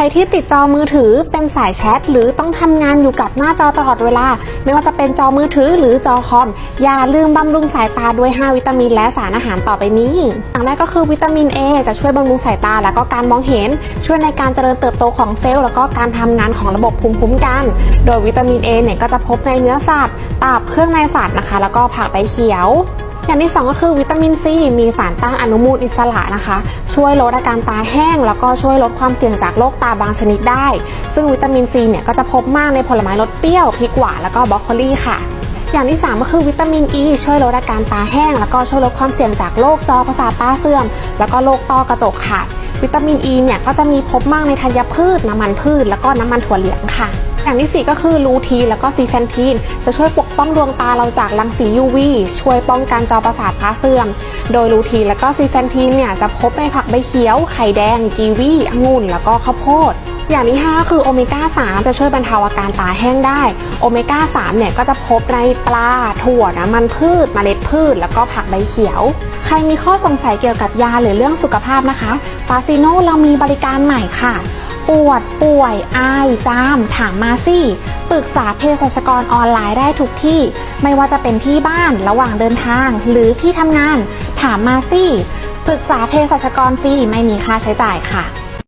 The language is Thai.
รที่ติดจอมือถือเป็นสายแชทหรือต้องทำงานอยู่กับหน้าจอตลอดเวลา ไม่ว่าจะเป็นจอมือถือหรือจอคอม อย่าลืมบำรุงสายตาด้วย 5 วิตามิน และสารอาหารต่อไปนี้อย่างแรกก็คือวิตามิน A จะช่วยบำรุงสายตาและก็การมองเห็น ช่วยในการเจริญเติบโตของเซลล์แล้วก็การทำงานของระบบภูมิคุ้มกัน โดยวิตามิน A เนี่ยก็จะพบในเนื้อสัตว์ตับเครื่องในสัตว์นะคะ แล้วก็ผักใบเขียว อย่างที่ 2 ก็คือวิตามินซีมีสารต้านอนุมูลอิสระนะคะ ช่วยลดอาการตาแห้ง แล้วก็ช่วยลดความเสี่ยงจากโรคตาบางชนิดได้ ซึ่งวิตามินซีเนี่ยก็จะพบมากในผลไม้รสเปรี้ยวพริกหวานแล้วก็บรอกโคลีค่ะอย่างที่ 3 ก็คือวิตามินอ e, ีช่วยลดอาการตาแห้ง แล้วก็ช่วยลดความเสี่ยงจากโรคจอประสาทตาเสื่อม แล้วก็โรคต้อกระจกค่ะ วิตามินอ e ีเนี่ยก็จะมีพบมากในธัญพืช น้ำมันพืช แล้วก็น้ำมันถั่วเหลืองค่ะ อย่างที่4ก็คือลูทีนแล้วก็ซีแฟนทีน จะช่วยปกป้องดวงตาเราจากรังสี UV ช่วยป้องกันจอประสาทตาเสื่อม โดยลูทีนแล้วก็ซีแฟนทีนเนี่ยจะพบในผักใบเขียว ไข่แดง กีวีองุ่น แล้วก็ข้าวโพดอย่างที่5คือโอเมก้า 3 จะช่วยบรรเทาอาการตาแห้งได้ โอเมก้า 3 เนี่ยก็จะพบในปลา ถั่วน้ำมันพืชเมล็ดพืช แล้วก็ผักใบเขียว ใครมีข้อสงสัยเกี่ยวกับยาหรือเรื่องสุขภาพนะคะ ฟาซิโนเรามีบริการใหม่ค่ะ ปวด ป่วยอายจาม ถามมาสิปรึกษาเภสัชกรออนไลน์ได้ทุกที่ ไม่ว่าจะเป็นที่บ้านระหว่างเดินทาง หรือที่ทำงาน ถามมาสิปรึกษาเภสัชกรฟรีไม่มีค่าใช้จ่ายค่ะ